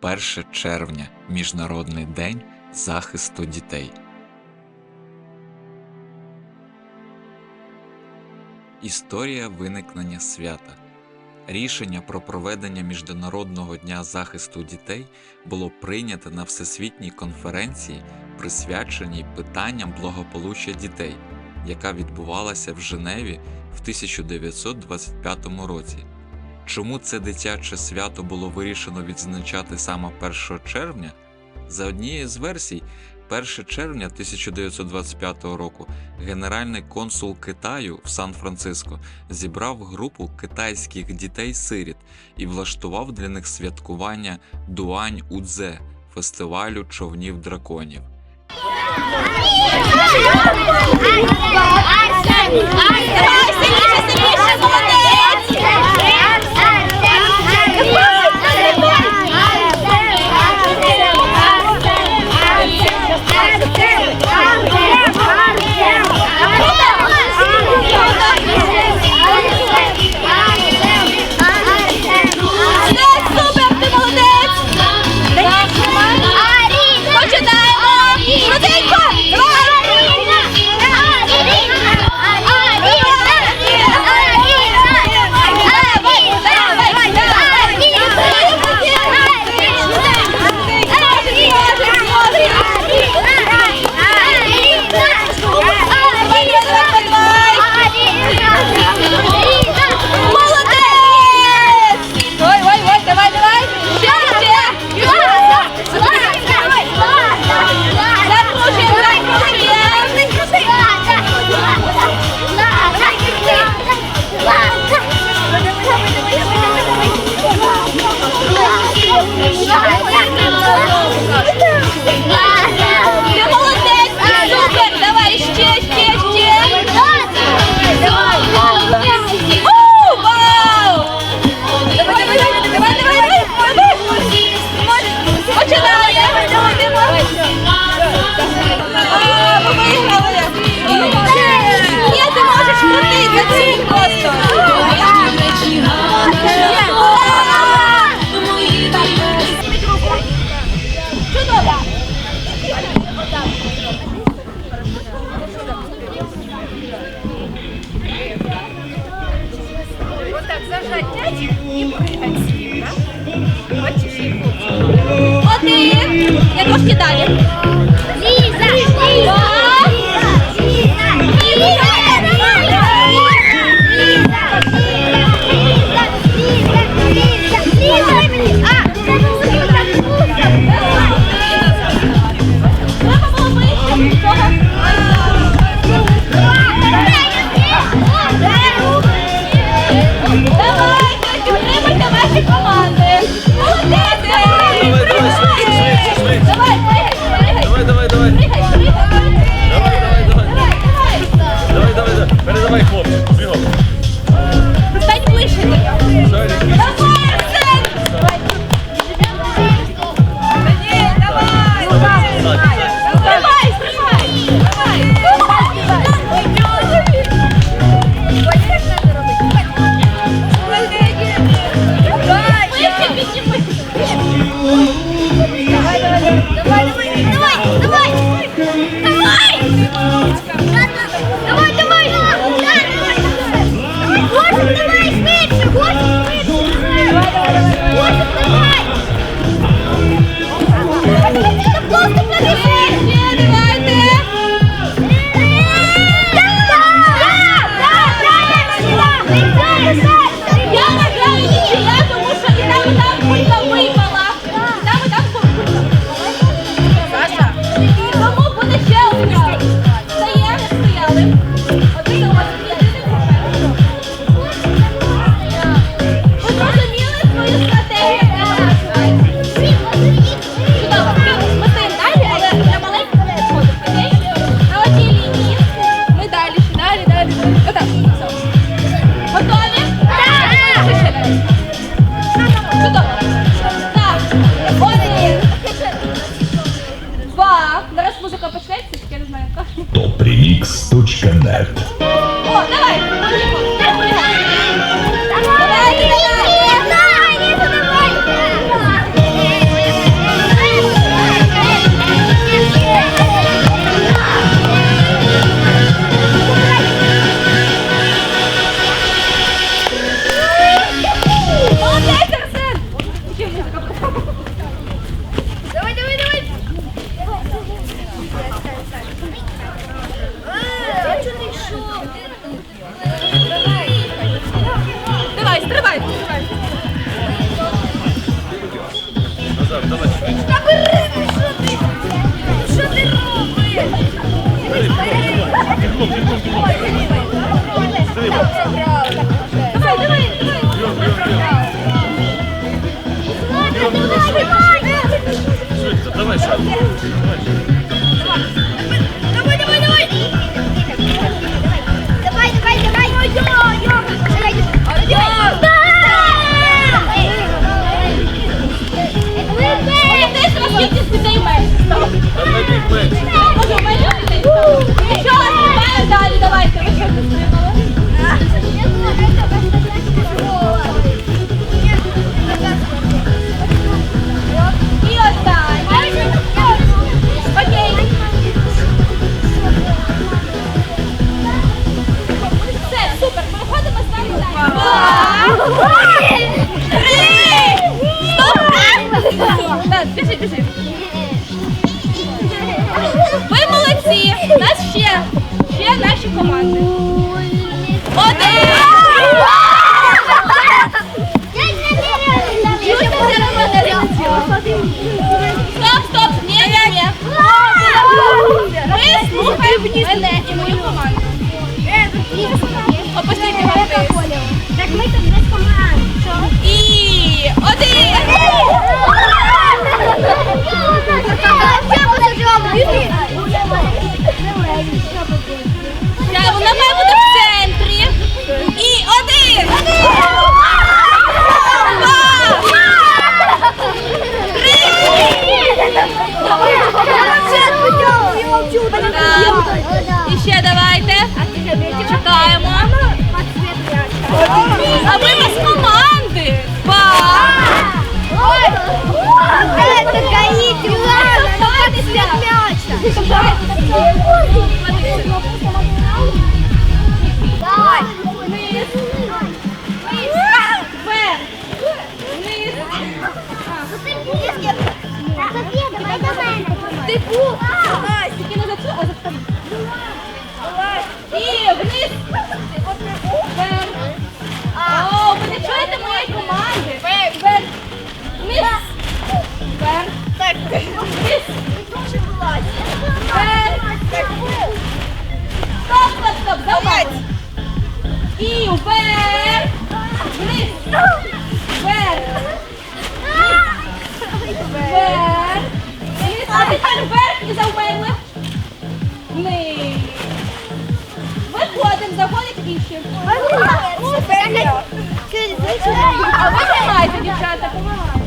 Перше червня Міжнародний день захисту дітей. Історія виникнення свята. Рішення про проведення Міжнародного дня захисту дітей було прийнято на Всесвітній конференції, присвяченій питанням благополуччя дітей, яка відбувалася в Женеві в 1925 році. Чому це дитяче свято було вирішено відзначати саме 1 червня? За однією з версій, 1 червня 1925 року генеральний консул Китаю в Сан-Франциско зібрав групу китайських дітей-сиріт і влаштував для них святкування Дуань Удзе фестивалю човнів драконів. Давай, сильніше, сильніше, молодець! Трошки далі. Треба Mix.net Давай, стривай, стривай. Та бери, що ти? Що ти робиш? Давай, І ще давайте. Чекаємо. А ви без команди. Два! Это Давай. Вниз. І вниз. А ви тримайте, дівчата, помагайте.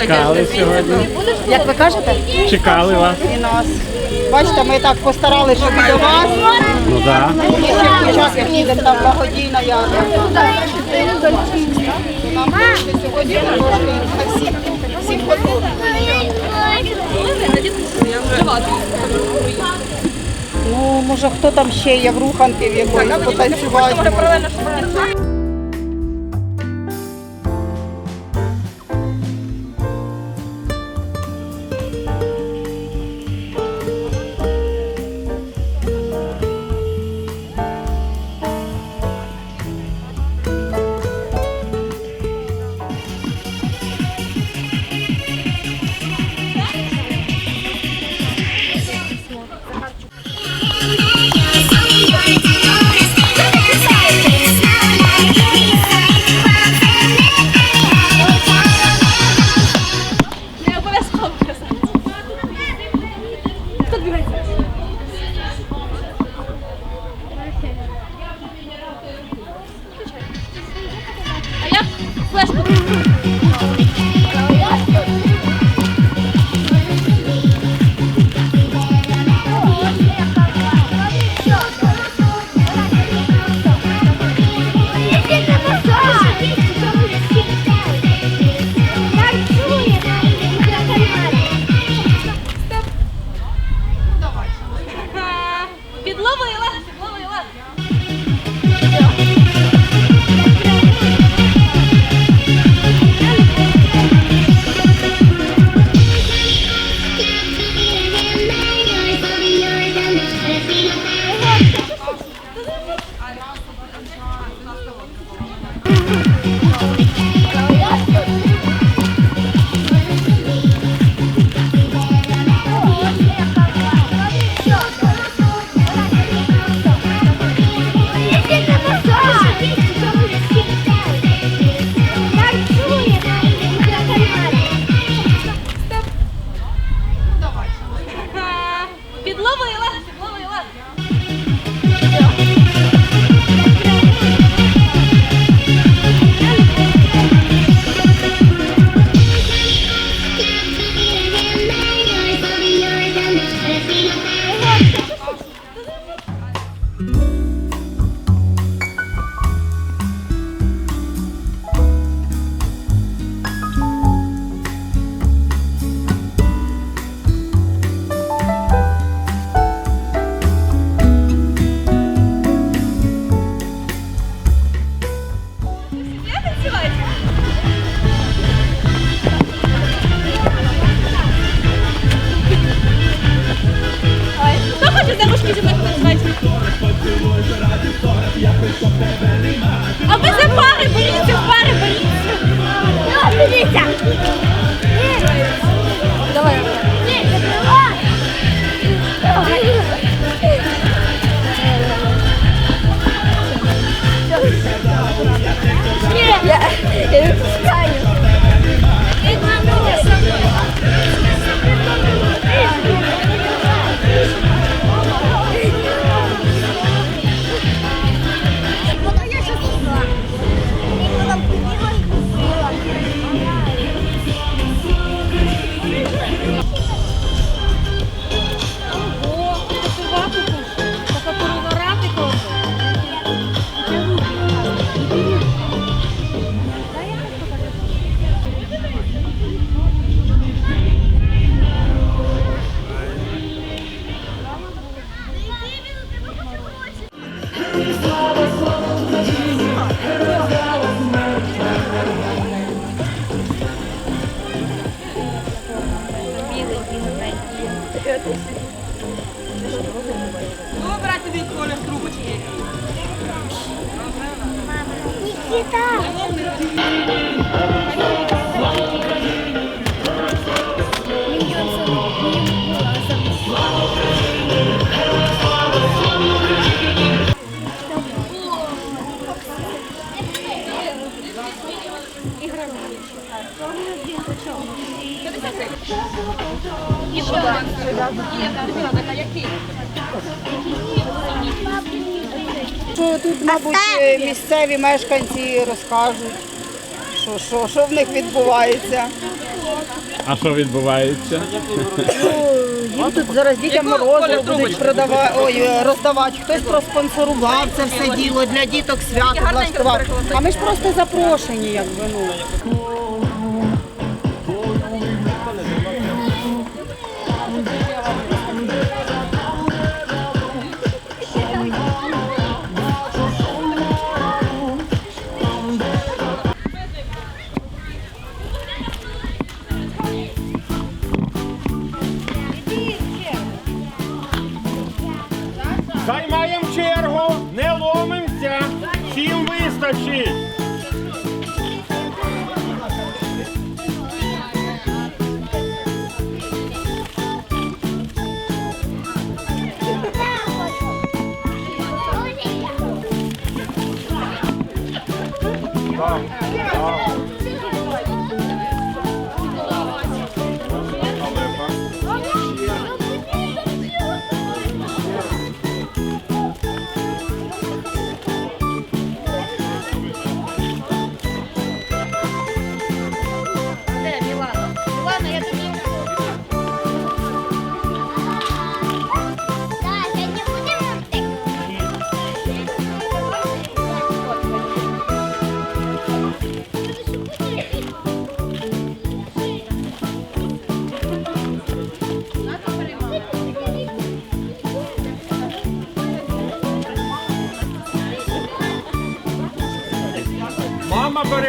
Чекали сьогодні. Як ви кажете? Чекали вас. І нас. Бачите, ми так постаралися, щоб і до вас. Ну так. І ще дівчатки їдемо там благодійна ядра. Нам ще сьогодні трошки всім, всім подобається. Ну, може, хто там ще є в руханки в якоїсь потанцювати. Що тут, мабуть, е, місцеві мешканці розкажуть, що, що, що в них відбувається. А що відбувається? Їм тут зараз дітям морози будуть продавати, ой, е, роздавати. Хтось проспонсорував це все діло для діток свято влаштував. А ми ж просто запрошені, якби ну. พ่อ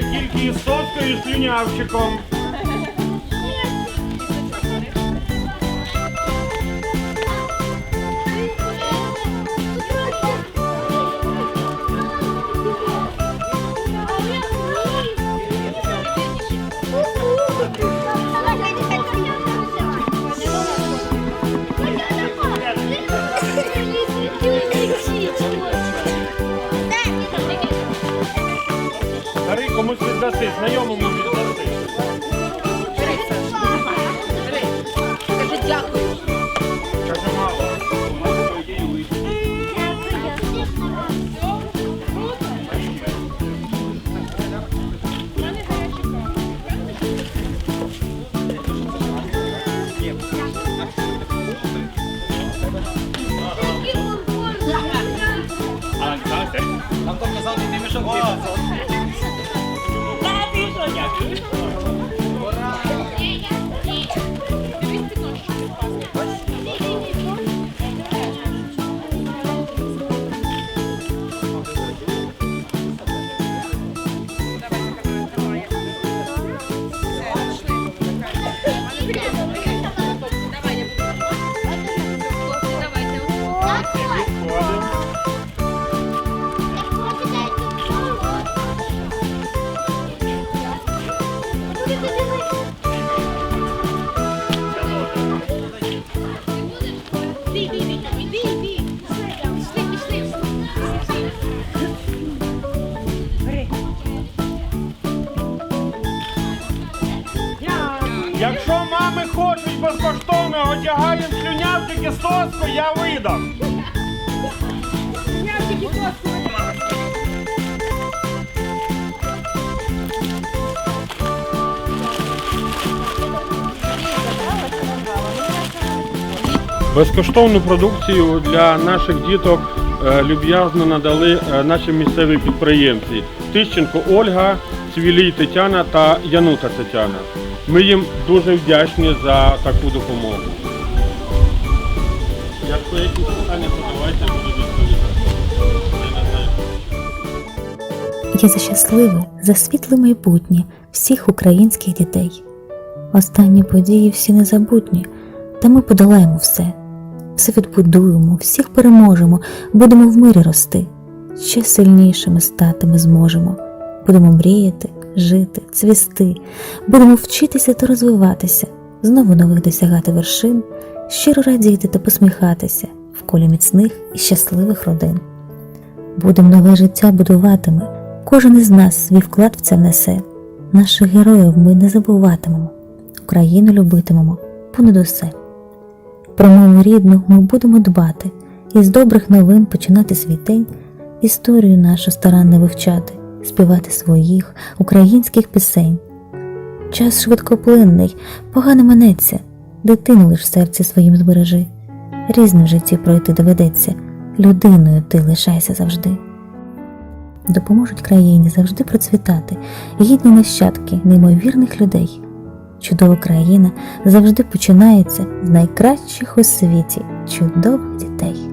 тільки з соткою і слюнявчиком. Віддаси, знайомому віддаси. Каже, мало. Відходимо. Безкоштовно одягаємо слюнявчики соску, я видам. Безкоштовну продукцію для наших діток е, люб'язно надали е, наші місцеві підприємці Тищенко Ольга, Цвілій Тетяна та Янута Тетяна. Ми їм дуже вдячні за таку допомогу. Якщо якісь питання, то давайте буду відповідати. Я. Я за щасливе, за світле майбутнє всіх українських дітей. Останні події всі незабутні, та ми подолаємо все. Все відбудуємо, всіх переможемо, будемо в мирі рости. Ще сильнішими стати ми зможемо. Будемо мріяти, жити, цвісти, будемо вчитися та розвиватися, знову нових досягати вершин, щиро радіти та посміхатися в колі міцних і щасливих родин. Будемо нове життя будуватиме, кожен із нас свій вклад в це внесе. Наших героїв ми не забуватимемо, Україну любитимемо понад усе. Про мову рідну ми будемо дбати і з добрих новин починати свій день, історію нашу старанно вивчати, співати своїх українських пісень. Час швидкоплинний, погано минеться, дитину лиш в серці своїм збережи. Різним житті пройти доведеться, людиною ти лишайся завжди. Допоможуть країні завжди процвітати гідні нащадки неймовірних людей. Чудова країна завжди починається з найкращих у світі чудових дітей.